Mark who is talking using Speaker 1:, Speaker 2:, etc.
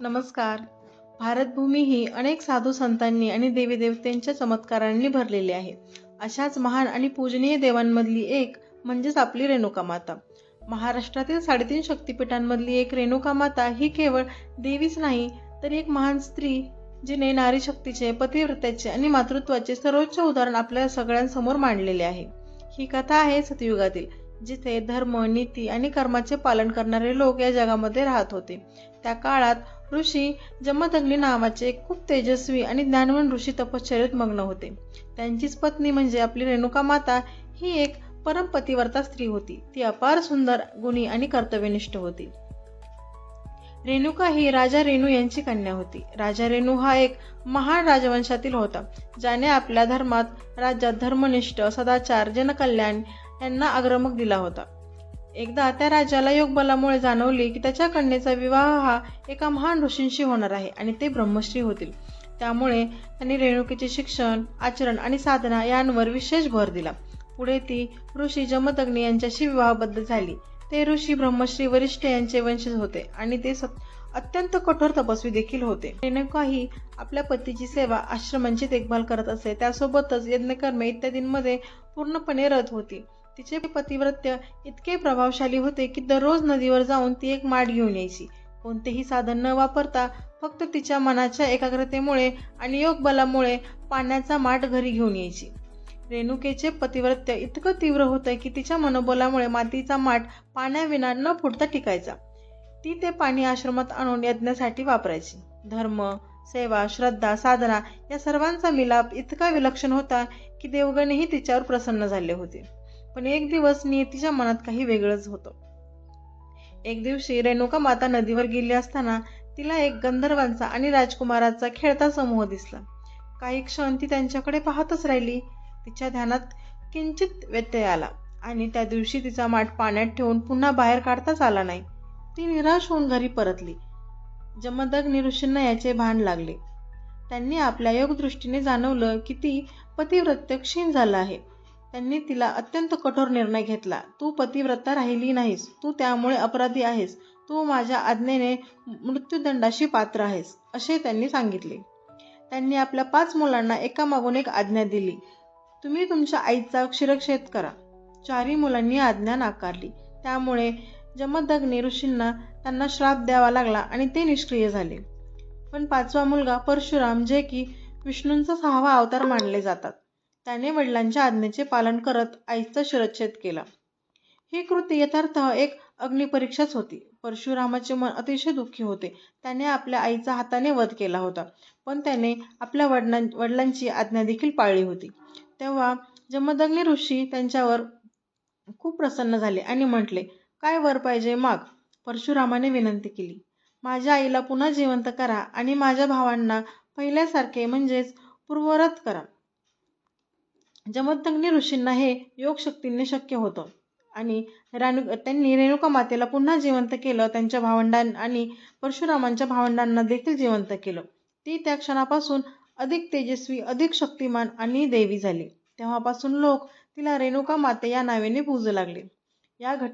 Speaker 1: नमस्कार. भारतभूमी ही अनेक साधू संतांनी आणि देवी देवतांच्या चमत्कारांनी भरलेली आहे. अशाच महान आणि पूजनीय देवांमधली एक म्हणजेच आपली रेणुका माता महाराष्ट्रातील साडेतीन शक्तिपीठांमधली एक रेणुका माता ही केवळ देवीच नाही तर एक महान स्त्री जिने नारी शक्तीचे पतिव्रत्याचे आणि मातृत्वाचे सर्वोच्च उदाहरण आपल्या सगळ्यांसमोर मांडलेले आहे. ही कथा आहे सतयुगातील. जिथे धर्म नीती आणि कर्माचे पालन करणारे लोक या जगामध्ये राहत होते. त्या काळात ऋषी जमदग्नी नावाचे खूप तेजस्वी आणि ज्ञानवान ऋषी तपश्चर्येत मग्न होते. त्यांचीच पत्नी म्हणजे आपली रेणुका माता ही एक परमपतिवर्ता स्त्री होती. ती अपार सुंदर गुणी आणि कर्तव्यनिष्ठ होती. रेणुका ही राजा रेणू यांची कन्या होती. राजा रेणू हा एक महान राजवंशातील होता ज्याने आपल्या धर्मात राज्यात धर्मनिष्ठ सदाचार जनकल्याण यांना आग्रमक दिला होता. एकदा त्या राजाला योगबलामुळे जाणवले की त्याच्या कन्येचा विवाह हा एका महान ऋषींशी होणार आहे आणि ते ब्रह्मश्री होतील. त्यामुळे त्यांनी रेणुकीचे शिक्षण आचरण आणि साधना यांवर विशेष भर दिला. पुढे ती ऋषी जमदग्नी यांच्याशी विवाहबद्ध झाली. ते ऋषी ब्रह्मश्री वरिष्ठ यांचे वंशज होते आणि ते सत अत्यंत कठोर तपस्वी देखील होते. रेणुकाही आपल्या पतीची सेवा आश्रमांची देखभाल करत असे त्यासोबतच यज्ञकर्मे इत्यादींमध्ये पूर्णपणे रथ होती. तिचे पतिव्रत्य इतके प्रभावशाली होते की दररोज नदीवर जाऊन ती एक माठ घेऊन यायची. कोणतेही साधन न वापरता फक्त तिच्या मनाच्या एकाग्रतेमुळे आणि योग बलामुळे पाण्याचा माठ घरी घेऊन यायची. रेणुकेचे पतिव्रत्य इतकं तीव्र होतं की तिच्या मनोबलामुळे मातीचा माठ पाण्याविना न फुटता टिकायचा. ती ते पाणी आश्रमात आणून यज्ञासाठी वापरायची. धर्म सेवा श्रद्धा साधना या सर्वांचा मिलाप इतका विलक्षण होता की देवगणही तिच्यावर प्रसन्न झाले होते. पण एक दिवस नियतीच्या मनात काही वेगळंच होतं. एक दिवशी रेणुका माता नदीवर गेली असताना तिला एक गंधर्वांचा आणि राजकुमाराचा खेळता समूह दिसला. काही क्षण ती त्यांच्याकडे पाहतच राहिली. तिच्या ध्यानात किंचित व्यत्यय आला आणि त्या दिवशी तिचा माठ पाण्यात ठेवून पुन्हा बाहेर काढताच आला नाही. ती निराश होऊन घरी परतली. जमदग्नी ऋषींना याचे भान लागले. त्यांनी आपल्या योगदृष्टीने जाणवलं की ती पतिव्रत्य क्षीण झालं आहे. त्यांनी तिला अत्यंत कठोर निर्णय घेतला. तू पतिव्रता राहिली नाहीस. तू त्यामुळे अपराधी आहेस. तू माझ्या आज्ञेने मृत्यूदंडाशी पात्र आहेस असे त्यांनी सांगितले. त्यांनी आपल्या पाच मुलांना एकामागून एक आज्ञा दिली. तुम्ही तुमच्या आईचा क्षीरक्षेद करा. चारही मुलांनी आज्ञा नाकारली. त्यामुळे जमदग्नी ऋषींना त्यांना श्राप द्यावा लागला आणि ते निष्क्रिय झाले. पण पाचवा मुलगा परशुराम जे की विष्णूंचा सहावा अवतार मानले जातात. त्याने वडिलांच्या आज्ञेचे पालन करत आईचा शिरच्छेद केला. ही कृती यथार्थ एक अग्निपरीक्षाच होती. परशुरामाचे मन अतिशय दुःखी होते. त्याने आपल्या आईचा हाताने वध केला होता. पण त्याने आपल्या वडिलां वडिलांची आज्ञा देखील पाळली होती. तेव्हा जमदग्नी ऋषी त्यांच्यावर खूप प्रसन्न झाले आणि म्हटले काय वर पाहिजे माग? परशुरामाने विनंती केली माझ्या आईला पुन्हा जिवंत करा आणि माझ्या भावांना पहिल्यासारखे म्हणजेच पूर्वरत करा. जमदग्नी ऋषींना हे योगशक्तींनी शक्य होतं. आणि राणू त्यांनी रेणुका मातेला पुन्हा जिवंत केलं त्यांच्या भावंडां आणि परशुरामांच्या भावंडांना देखील जिवंत केलं. ती त्या क्षणापासून अधिक तेजस्वी अधिक शक्तिमान आणि देवी झाली. तेव्हापासून लोक तिला रेणुका माते या नावेने पूजू लागले. या घट